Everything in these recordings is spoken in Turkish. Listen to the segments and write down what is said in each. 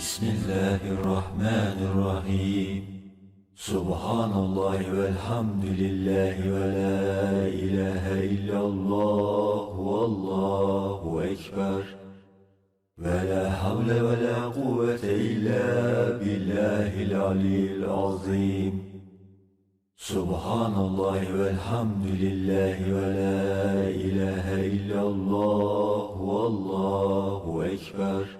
Bismillahirrahmanirrahim. Subhanallah velhamdülillahi ve la ilahe illallah vallahu ekber. Ve la havle ve la kuvvete illa billahil alil azim. Subhanallah velhamdülillahi ve la ilahe illallah vallahu ekber.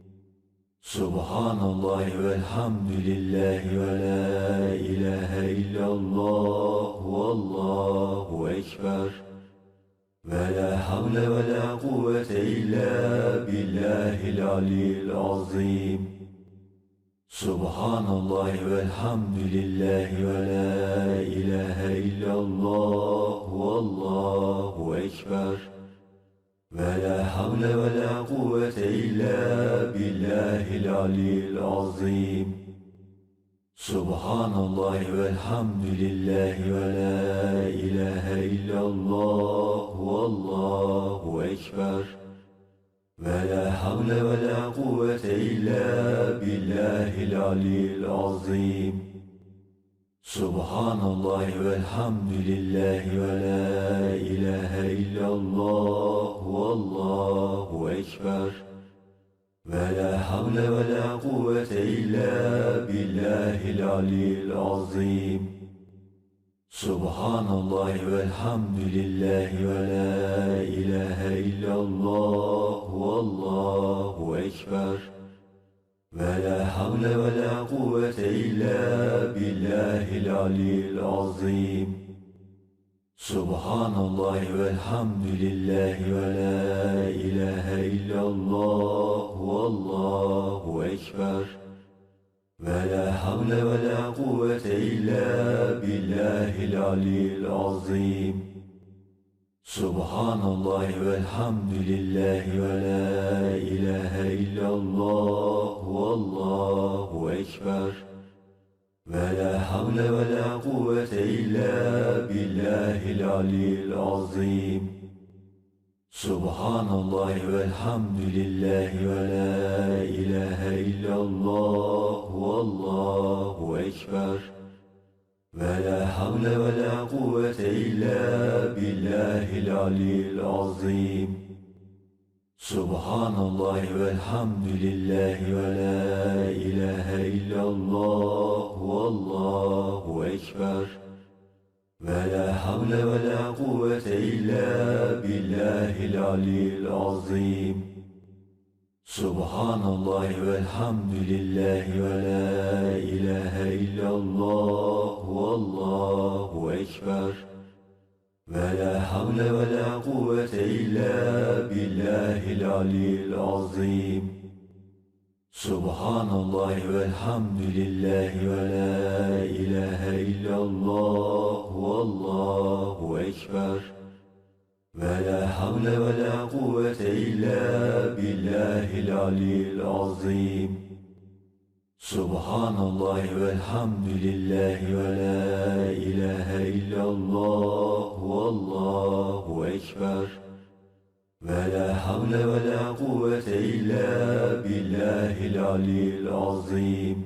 Subhanallah ve velhamdülillah ve la ilahe illallah vallahu ekber. Ve la havle ve la kuvvete illa billahil alil azim. Subhanallah ve velhamdülillah ve la ilahe illallah vallahu ekber. Ve la havle ve la kuvvete illa billahil alil azim. Subhanallah velhamdülillah ve la ilahe illallah vallahu ekber. Ve la havle ve la kuvvete illa billahil alil azim. Subhanallah ve velhamdülillah ve la ilahe illallah vallahu ekber. Ve la havle ve la kuvvete illa billahil alil azim. Subhanallah ve velhamdülillah ve la ilahe illallah vallahu ekber. Ve la havle ve la kuvvete illa billahil alil azim. Subhanallah velhamdülillahi ve la ilahe illallah vallahu ekber. Ve la havle ve la kuvvete illa billahil alil azim. Subhanallah velhamdülillahi ve la kuvvete illa billahil alil azim. Subhanallah velhamdülillah ve la ilahe illallah vallahu ekber. Ve la havle ve la kuvvete illa billahil alil azim. Subhanallah ve velhamdülillahi ve la ilahe illallah vallahu ekber. Ve la havle ve la kuvvete illa billahil alil azim. Subhanallah velhamdülillahi ve la ilahe illallah vallahu ekber. Ve la havle ve la kuvvete illa billahil alil azim. Subhanallah velhamdülillah ve la ilahe illallah vallahu ekber. Ve la havle ve la kuvvete illa billahil alil azim. Subhanallah velhamdülillah ve la ilahe illallah Allahu Ekber. Ve la havle ve la kuvvete illa billahil alil azim.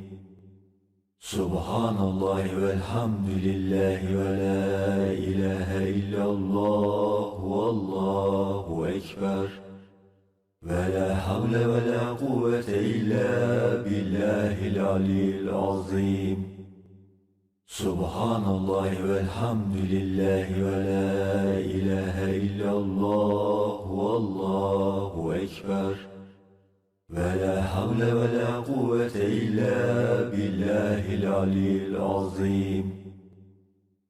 Subhanallah velhamdülillah ve la ilahe illallah Allahu Ekber. Ve la havle ve la kuvvete illa billahil alil azim. Subhanallah ve velhamdülillah ve la ilahe illallah vallahu ekber. Ve la havle ve la kuvvete illa billahil alil azim.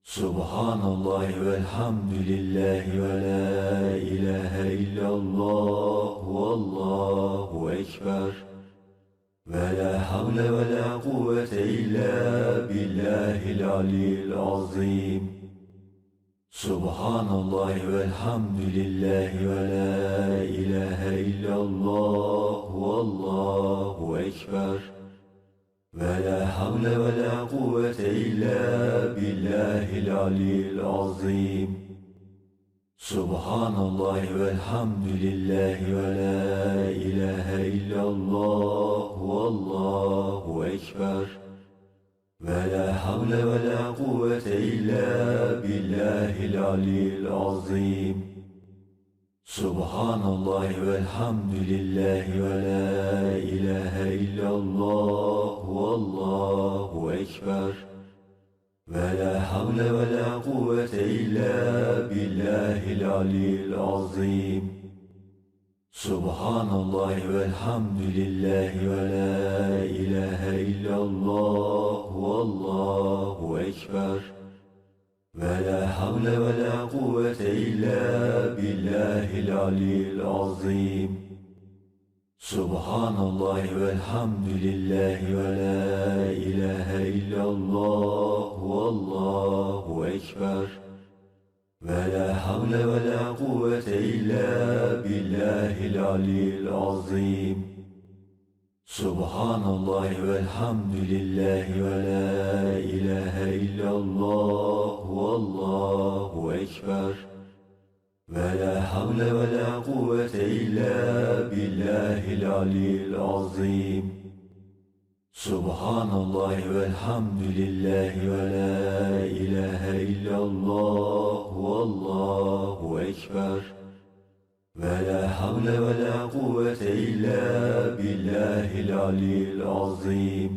Subhanallah ve velhamdülillah ve la ilahe illallah vallahu ekber. Ve la havle ve la kuvvete illa billahil alil azim. Subhanallah velhamdülillah ve la ilahe illallah vallahu ekber. Ve la havle ve la kuvvete illa billahil alil azim. Subhanallah velhamdülillah ve la ilahe illallah vallahu ekber. Ve la havle ve la kuvvete illa billahil aliyyil azim. Subhanallah velhamdülillah ve la ilahe illallah vallahu ekber ve la havle ve la kuvvete illa billahil aliyyil azim Subhanallah velhamdülillah ve la ilahe illallah vallahu ekber ve la havle ve la kuvvete illa billahil aliyyil azim Subhanallah velhamdülillah ve la ilahe illallah vallahu ekber. Ve la havle ve la kuvvete illa billahil aliyyil azim. Subhanallah velhamdülillah ve la ilahe illallah vallahu ekber. Ve la havle ve la kuvvete illa billahil aliyyil azim Subhanallah velhamdülillah ve la ilahe illallah vallahu ekber. Ve la havle ve la kuvvete illa billahil aliyyil azim.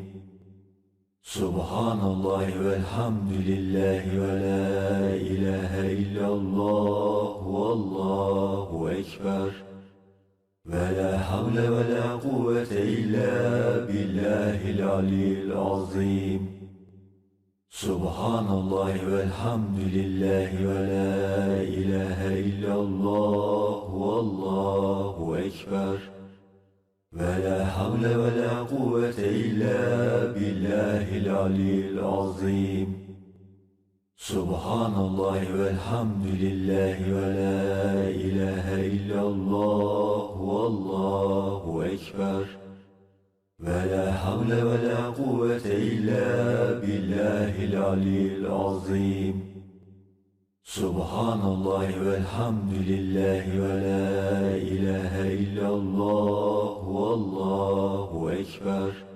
Subhanallah velhamdülillah ve la ilahe illallah vallahu ekber ve la havle ve la kuvvete illa billahil aliyyil azim Subhanallah velhamdülillah ve la ilahe illallah vallahu ekber ve la havle ve la kuvvete illa billahil aliyyil azim Subhanallah velhamdülillah ve la ilahe illallah vallahu ekber. Ve la havle ve la kuvvete illa billahil aliyyil azim. Subhanallah velhamdülillah ve la ilahe illallah vallahu ekber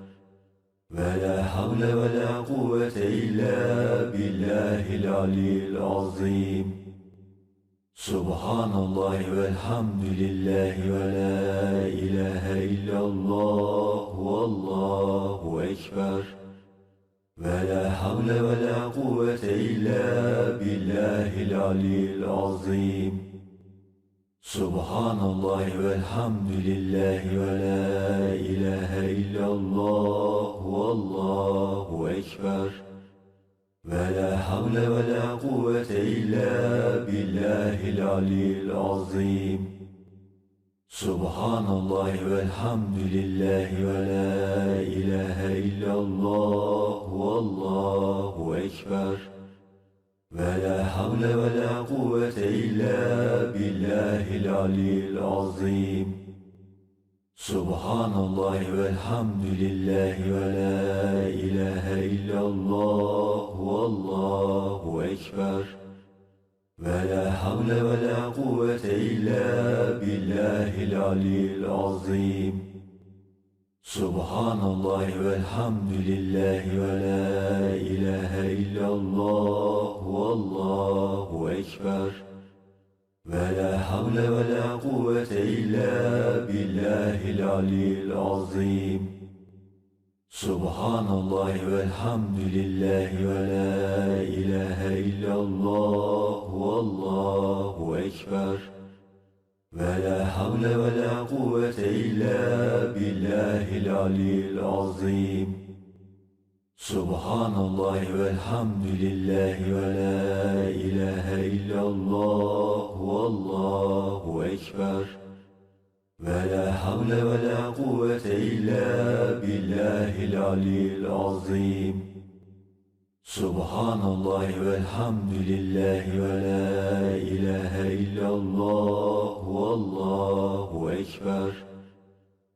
ve la havle ve la kuvvete illa billahil aliyyil azim. Subhanallah velhamdülillah ve la ilahe illallah vallahu ekber. Ve la havle ve la kuvvete illa billahil aliyyil azim Subhanallah velhamdülillah ve la ilahe illallah vallahu ekber. Ve la havle ve la kuvvete illa billahil aliyyil azim. Subhanallah velhamdülillah ve la ilahe illallah vallahu ekber ve la havle ve la kuvvete illa billahil aliyyil azim Subhanallah velhamdülillah ve la ilahe illallah vallahu ekber ve la havle ve la kuvvete illa billahil aliyyil azim Subhanallah velhamdülillah ve la ilahe illallah vallahu ekber. Ve la havle ve la kuvvete illa billahil aliyyil azim. Subhanallah velhamdülillah ve la ilahe illallah vallahu ekber. Ve la havle ve la kuvvete illa billahil aliyyil azim Subhanallah velhamdülillah ve la ilahe illallah vallahu ekber. Ve la havle ve la kuvvete illa billahil aliyyil azim. Subhanallah velhamdülillah ve la illallah vallahu ekber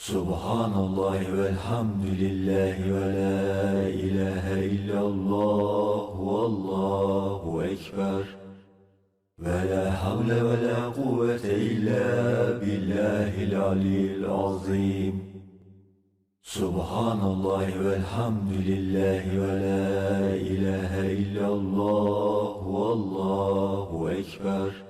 Subhanallah velhamdülillah ve la ilahe illallah vallahu ekber. Ve la havle ve la kuvvete illa billahil aliyyil azim. Subhanallah velhamdülillah ve la ilahe illallah vallahu ekber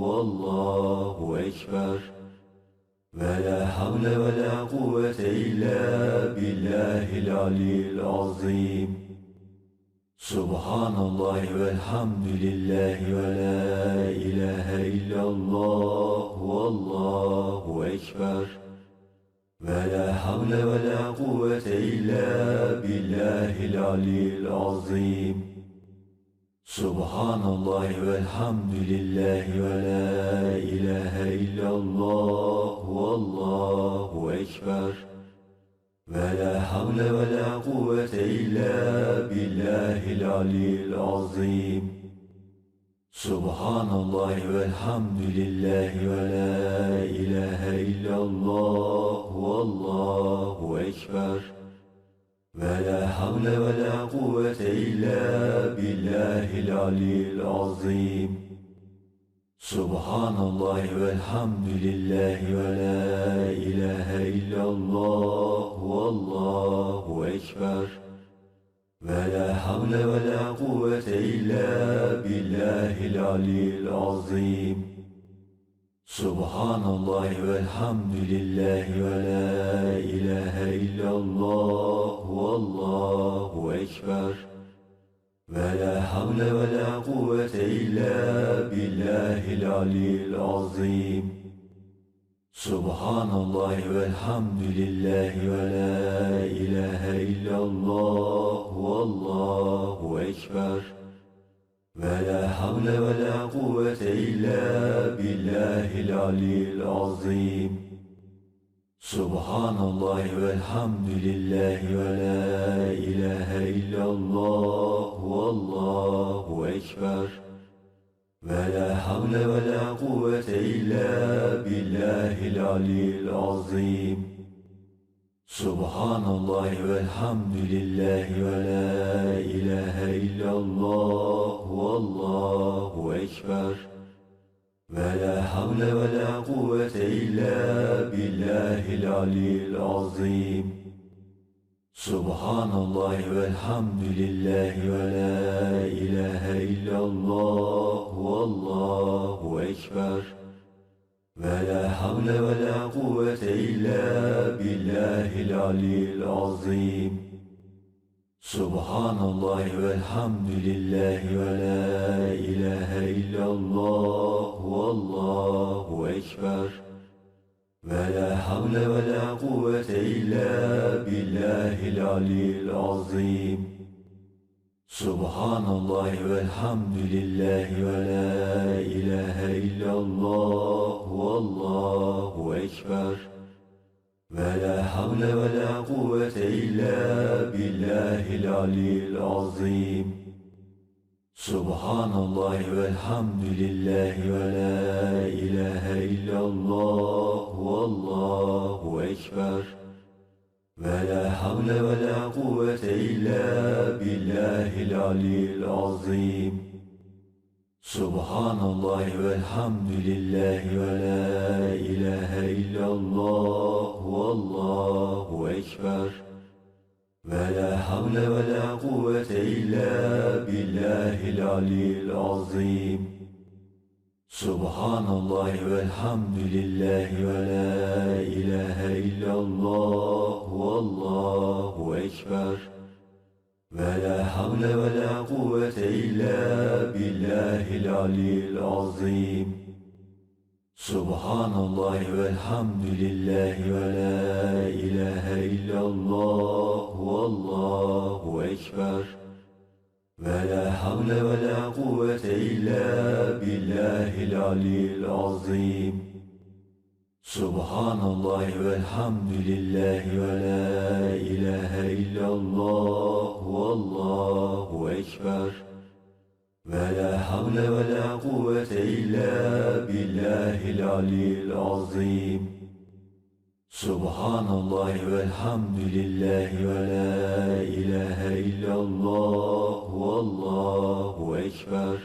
vallahu ekber. Ve la havle ve la kuvvete illa billahil aliyyil azim. Subhanallah velhamdülillah ve la ilahe illallah. Vallahu ekber. Ve la havle ve la kuvvete illa billahil aliyyil azim Subhanallah velhamdülillah ve la ilahe illallah vallahu ekber. Ve la havle ve la kuvvete illa billahil aliyyil azim. Subhanallah velhamdülillah ve la ilahe illallah vallahu ekber ve la havle ve la kuvvete illa billahil aliyyil azim. Subhanallah velhamdülillah ve la ilahe illallah vallahu ekber. Ve la havle ve la kuvvete illa billahil aliyyil azim. Subhanallah velhamdülillah ve la ilahe illallah vallahu ekber. Ve la havle ve la kuvvete illa billahil aliyyil azim. Subhanallah velhamdülillah ve la ilahe illallah vallahu ekber. Ve la havle ve la kuvvete illa billahil azim Subhanallah velhamdülillah ve la ilahe illallah vallahu ekber. Ve la havle ve la kuvvete illa billahil aliyyil azim. Subhanallah velhamdülillah ve la ilahe illallah vallahu ekber ve la havle ve la kuvvete illa billahil aliyyil azim. Subhanallah velhamdülillah ve la ilahe illallah vallahu ekber. Ve la havle ve la kuvvete illa billahil aliyyil azim. Subhanallah velhamdülillah ve la ilahe illallah vallahu ekber. Ve la havle ve la kuvvete illa billahil aliyyil azim. Subhanallah velhamdülillah ve la ilahe illallah vallahu ekber. Ve la havle ve la kuvvete illa billahil aliyyil azim Subhanallah velhamdülillah ve la ilahe illallah vallahu ekber. Ve la havle ve la kuvvete illa billahil aliyyil azim. Subhanallah velhamdülillah ve la ilahe illallah vallahu ekber ve la havle ve la kuvvete illa billahil alil azim. Subhanallah velhamdülillah ve la ilahe illallah vallahu ekber. Ve la havle ve la kuvvete illa billahil alil azim. Subhanallah velhamdülillah ve la ilahe illallah Allahu Ekber. Ve la havle ve la kuvvete illa billahil alil azim. Subhanallah ve velhamdülillahi ve la ilahe illallah Allahu Ekber. Ve la havle ve la kuvvete illa billahil alil azim. Subhanallah ve velhamdülillah ve la ilahe illallah vallahu ekber.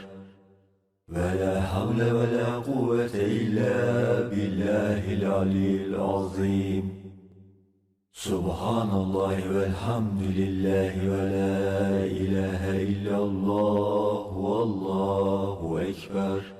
Ve la havle ve la kuvvete illa billahil alil azim. Subhanallah ve velhamdülillah ve la ilahe illallah vallahu ekber.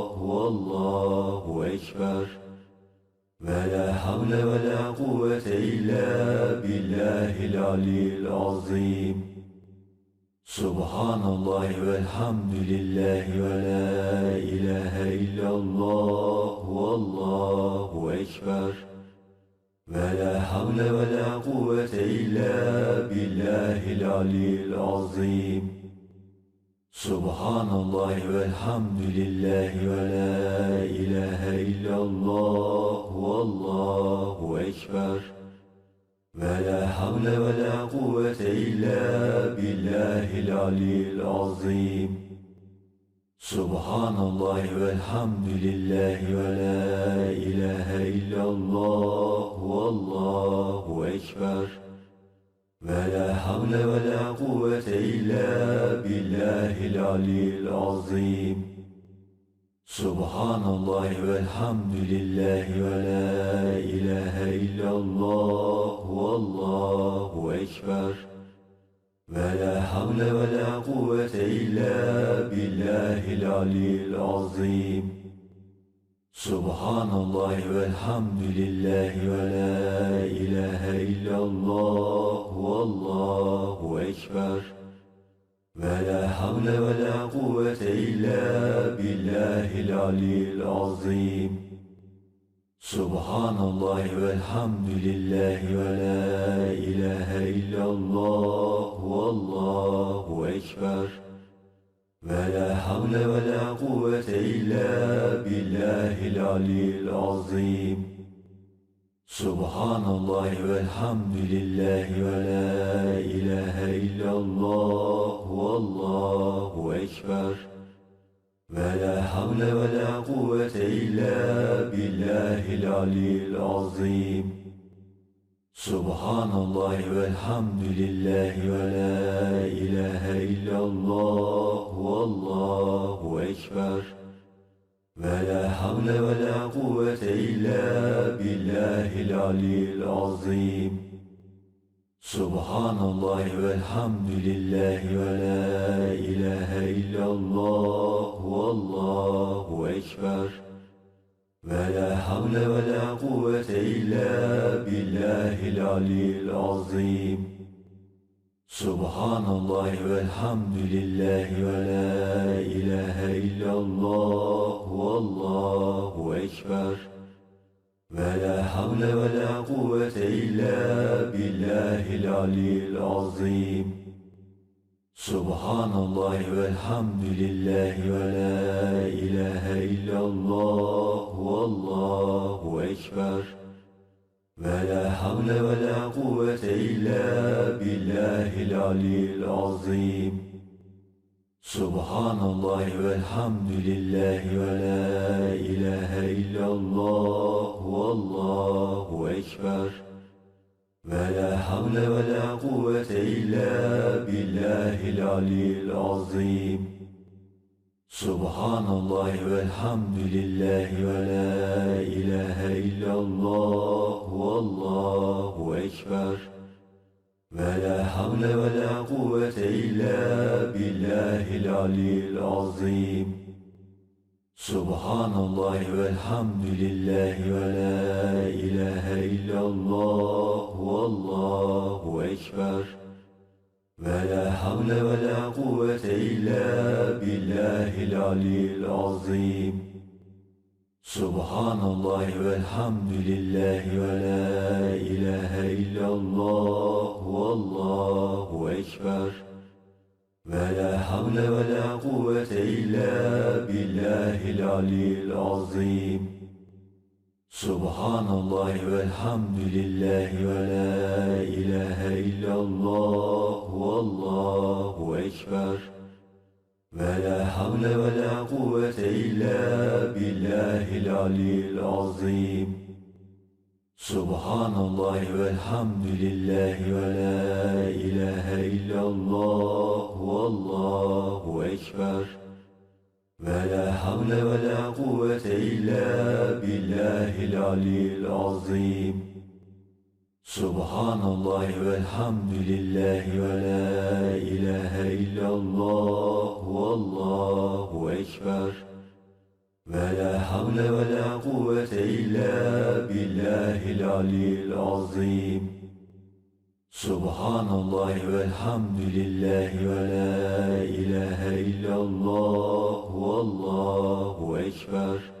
Allahu Ekber. Ve la havle ve la kuvvete illa billahil alil azim. Subhanallah velhamdülillah ve la ilahe illallah Allahu Ekber. Ve la havle ve la kuvvete illa billahil alil azim. Subhanallah velhamdülillah ve la ilahe illallah vallahu ekber. Ve la havle ve la kuvvete illa billahil alil azim. Subhanallah velhamdülillah ve la ilahe illallah vallahu ekber. Ve la havle ve la kuvvete illa billahil alil azim. Subhanallah ve elhamdülillah ve la ilahe illallah vallahu ekber. Ve la havle ve la kuvvete illa billahil alil azim. Subhanallah ve velhamdülillah ve la ilahe illallah vallahu ekber. Ve la havle ve la kuvvete illa billahil alil azim. Subhanallah ve velhamdülillah ve la ilahe illallah vallahu ekber. Ve la havle ve la kuvvete illa billahil alil azim. Subhanallah velhamdülillah ve la ilahe illallah vallahu ekber. Ve la havle ve la kuvvete illa billahil alil azim. Subhanallah velhamdülillah ve la ilahe illallah Allahu Ekber. Ve la havle ve la kuvvete illa billahil alil azim. Subhanallah velhamdülillah ve la ilahe illallah Allahu Ekber. Ve la havle ve la kuvvete illa billahil alil azim. Subhanallah ve velhamdülillahi ve la ilahe illallah vallahu ekber. Ve la havle ve la kuvvete illa billahil alil azim. Subhanallah ve velhamdülillahi ve la ilahe illallah vallahu ekber. Ve la havle ve la kuvvete illa billahil alil azim. Subhanallah velhamdülillah ve la ilahe illallah vallahu ekber. Ve la havle ve la kuvvete illa billahil alil azim. Subhanallah velhamdülillah ve la ilahe illallah Allahu Ekber. Ve la havle ve la kuvvete illa billahil alil azim. Subhanallah velhamdülillah ve la ilahe illallah Allahu Ekber. Ve la havle ve la kuvvete illa billahil alil azim. Subhanallah ve velhamdülillah ve la ilahe illallah vallahu ekber. Ve la havle ve la kuvvete illa billahil alil azim. Subhanallah ve velhamdülillah ve la ilahe illallah vallahu ekber. Ve la havle ve la kuvvete illa billahil alil azim. Subhanallah velhamdülillahi ve la ilahe illallah vallahu ekber. Ve la havle ve la kuvvete illa billahil alil azim. Subhanallah ve velhamdülillah ve la ilahe illallah vallahu ekber. Ve la havle ve la kuvvete illa billahil alil azim. Subhanallah ve velhamdülillah ve la ilahe illallah vallahu ekber.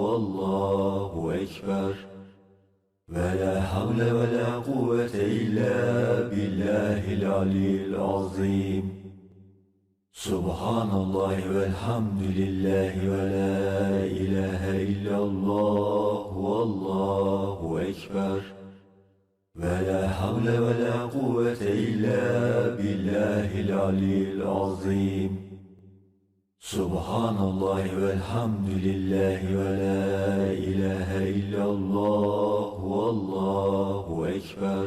Allahu Ekber. Ve la havle ve la kuvvete illa billahil alil azim. Subhanallah velhamdülillah ve la ilahe illallah Allahu Ekber. Ve la havle ve la kuvvete illa billahil alil azim. Subhanallah ve velhamdülillah ve la ilahe illallah vallahu ekber.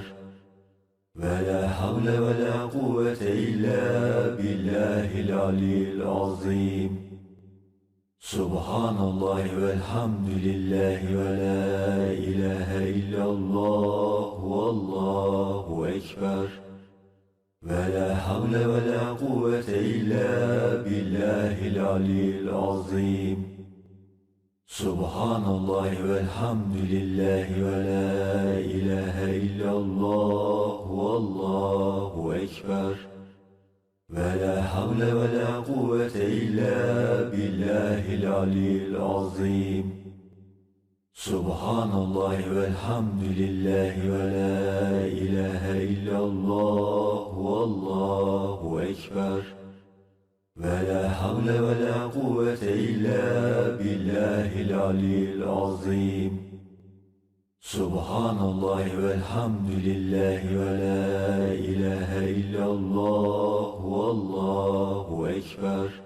Ve la havle ve la kuvvete illa billahil alil azim. Subhanallah ve velhamdülillah ve la ilahe illallah vallahu ekber. Ve la havle ve la kuvvete illa billahil alil azim. Subhanallah velhamdülillah ve la ilahe illallah vallahu ekber. Ve la havle ve la kuvvete illa billahil alil azim. Subhanallah velhamdülillah ve la ilahe illallah vallahu ekber. Ve la havle ve la kuvvete illa billahil alil azim. Subhanallah velhamdülillah ve la ilahe illallah vallahu ekber.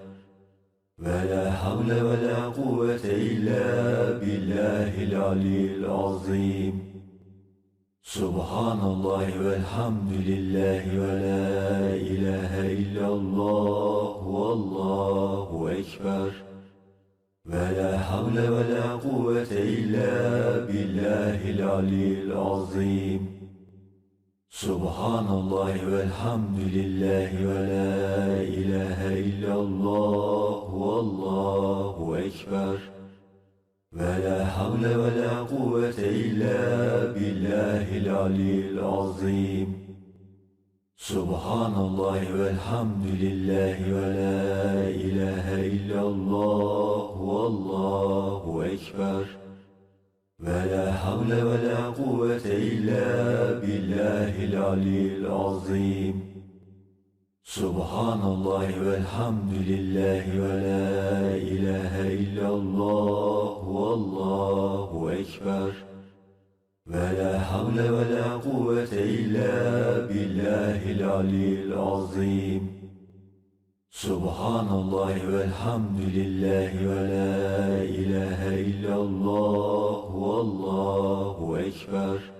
Ve la havle ve la kuvvete illa billahil alil azim. Subhanallah ve velhamdülillah ve la ilahe illallah vallahu ekber. Ve la havle ve la kuvvete illa billahil alil azim. Subhanallah ve velhamdülillah ve la ilahe illallah Allahu Ekber. Ve la havle ve la kuvvete illa billahil alil azim. Subhanallah velhamdülillahi ve la ilahe illallah Allahu Ekber. Ve la havle ve la kuvvete illa billahil alil azim. Subhanallah ve velhamdülillah ve la ilahe illallah vallahu ekber. Ve la havle ve la kuvvete illa billahil alil azim. Subhanallah ve velhamdülillah ve la ilahe illallah vallahu ekber.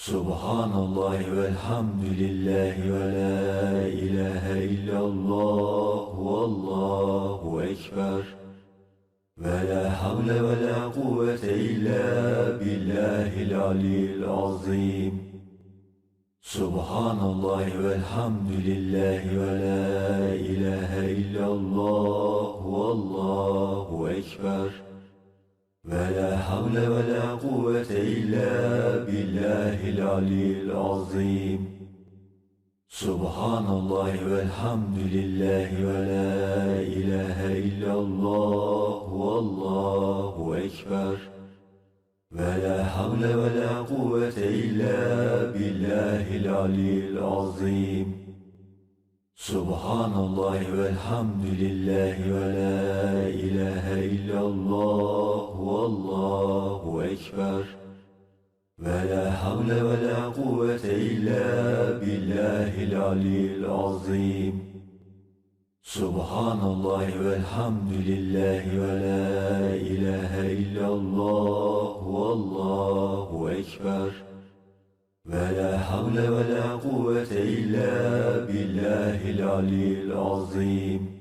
Subhanallah velhamdülillah ve la ilahe illallah vallahu ekber. Ve la havle ve la kuvvete illa billahil alil azim. Subhanallah velhamdülillah ve la ilahe illallah vallahu ekber. Ve la havle ve la kuvvete illa billahil alil azim. Subhanallah ve elhamdülillah ve la ilahe illallah vallahu ekber. Ve la havle ve la kuvvete illa billahil alil azim. Subhanallah ve elhamdülillah ve la ilahe illallah Allahu Ekber. Ve la havle ve la kuvvete illa billahil alil azim. Subhanallah velhamdülillah ve la ilahe illallah Allahu Ekber. Ve la havle ve la kuvvete illa billahil alil azim.